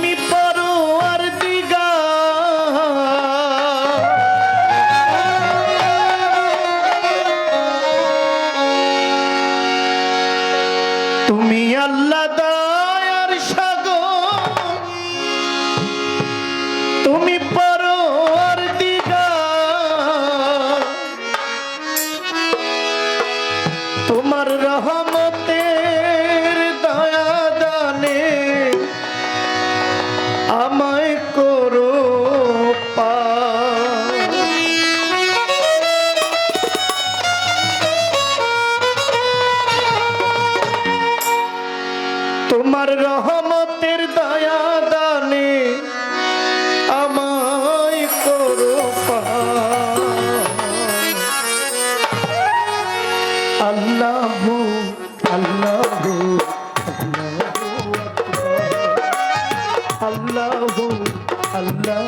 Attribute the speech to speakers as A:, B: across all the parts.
A: me, but. তোমার রহমতের দয়া দানে আমায় করো আল্লাহ আল্লাহ আল্লাহ আল্লাহ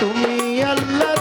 A: তুমি আল্লাহ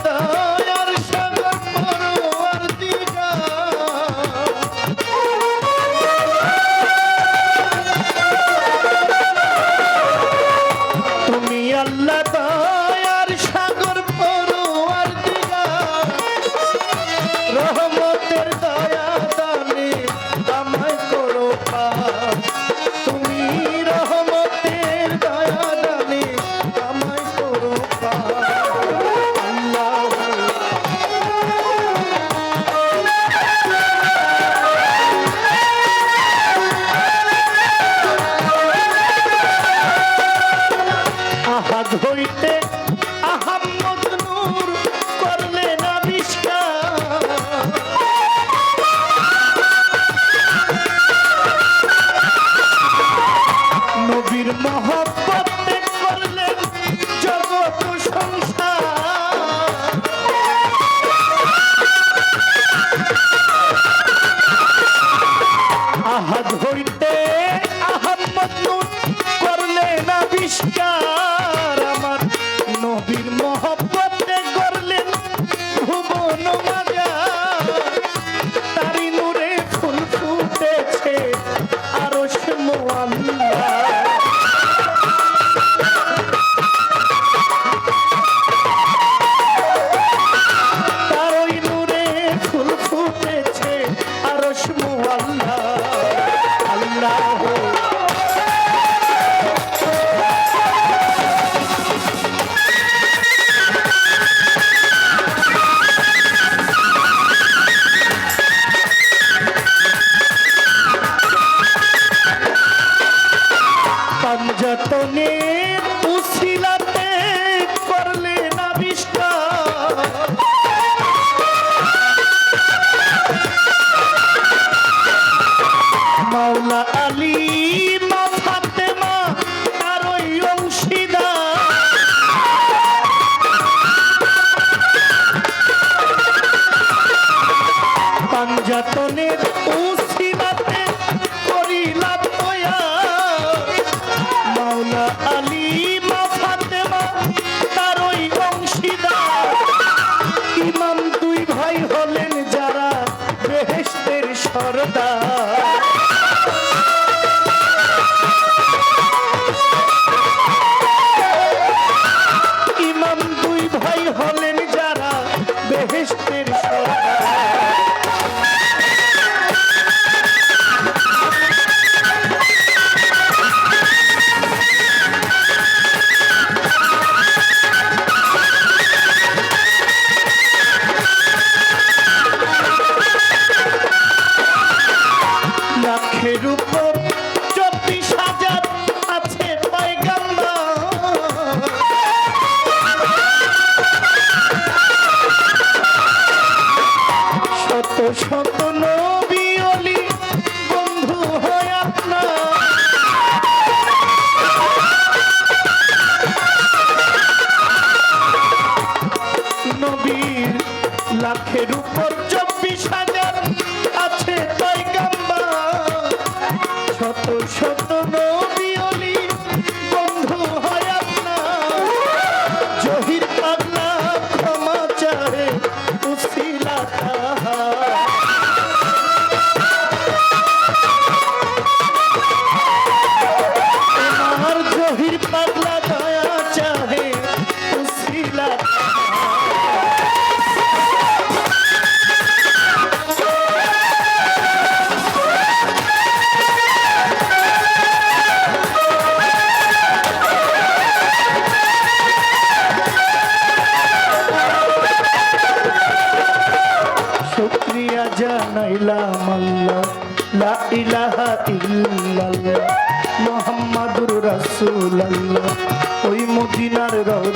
A: Charlie.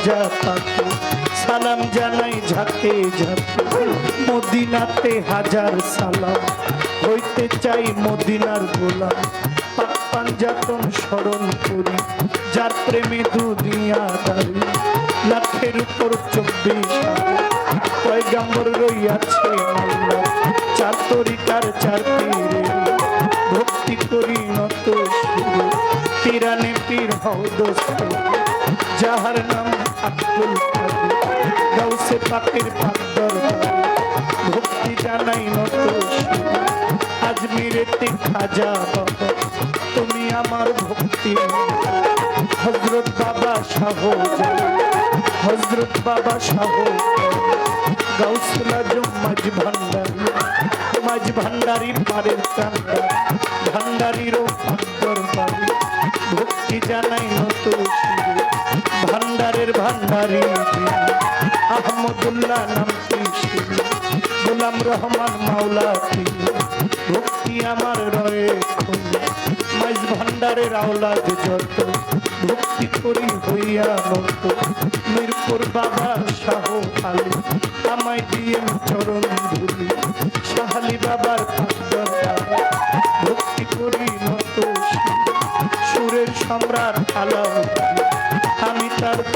A: মদিনার রওজা সালাম জানাই ঝাঁকে ঝাঁকে। মদিনাতে হাজার সালাম। হইতে চাই মদিনার গোলাম। পাঞ্জাতন স্মরণ করি। যার প্রেমে দুনিয়া দাঁড়ি। লাখের উপর চব্বিশ পয়গাম্বর রইয়াছে চার তরিকার চার পীরে ভক্তি করি নত শিরে পীর হও দোস্ত। যাহার নাম আব্দুল গাউসে পাকের পাকদর ভক্তি জানাই নত আজমিরেতে খাজা বাবা তুমি আমার ভক্তি হজরত বাবা শাহ হজরত বাবা শাহ গাউসুল আজম মাঝ ভান্ডারি মাঝ ভান্ডারি পারের কান্ডার ভান্ডারিরও ভান্ডর বাড়ি ভক্তি জানাই ভান্ডারের ভান্ডারি। আহমদুল্লাহ শিরে গোলাম রহমান মাওলা ভক্তি আমার রয়ে মাইজ ভান্ডারের আওলাদ যত। ভক্তি করি হইয়া নত মিরপুর বাবা শাহ আলী। আমায় দিয়ে চরণ ধুলি। শাহালি বাবার ভক্তি করি নত। সুরের সম্রাট আলাউদ্দিন।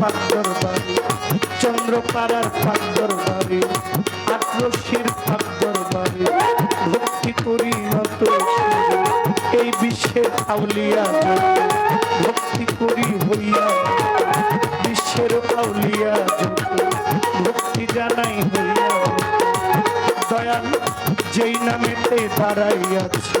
A: পাকদর বাড়ি চন্দ্রপাড়ার পাকদর বাড়ি আটরশির পাকদর বাড়ি ভক্তি করি নত এই বিশ্বের আউলিয়া ভক্তি করি হইয়া বিশ্বের আউলিয়া ভক্তি জানাই হইয়া দয়াল, যেই নামেতে দাঁড়াইয়াছে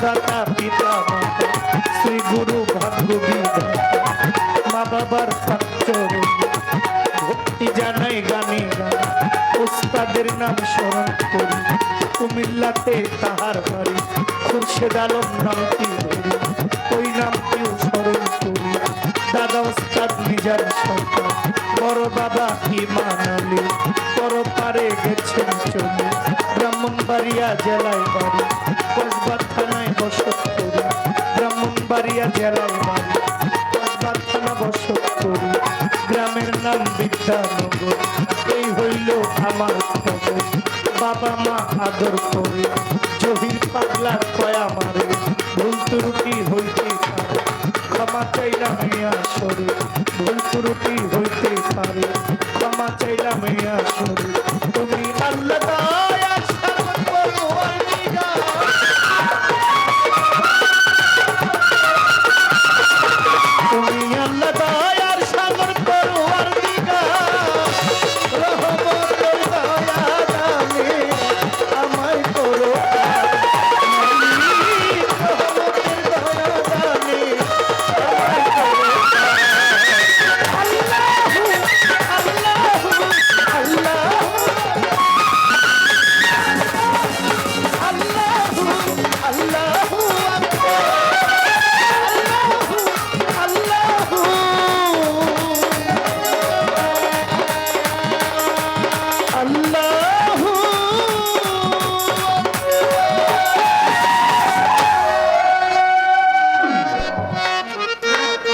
A: জন্মদাতা পিতা মাতা, শ্রী গুরু ভাগ্য মা বাবার পাচরণ ভক্তি জানাই গানে উস্তাদের নাম স্মরণ করি। কুমিল্লাতে তাহার বাড়ি, খুরশেদ আলম নামটি ধরি। ওই নামটিও স্মরণ করি। দাদা ওস্তাদ নিজার সরকার, বড় বাবা ইমান আলী পর গেছেন চলে। ব্রাহ্মণবাড়িয়া জেলায় বাড়ি। কসবা থানায় বসত করি। ব্রাহ্মণবাড়িয়া জেলায় বাড়ি। কসবা থানা বসত করি। গ্রামের নাম বিদ্যানগর। এই হইল আমার খবর। বাবা মা আদর করে। জহির পাগলা কয়া মারে। ভুল ত্রুটি হইতে ক্ষমা চাইলাম মিয়া সরে। ভুল ত্রুটি হইতে পারে। ক্ষমা চাইলাম মিয়া সরে।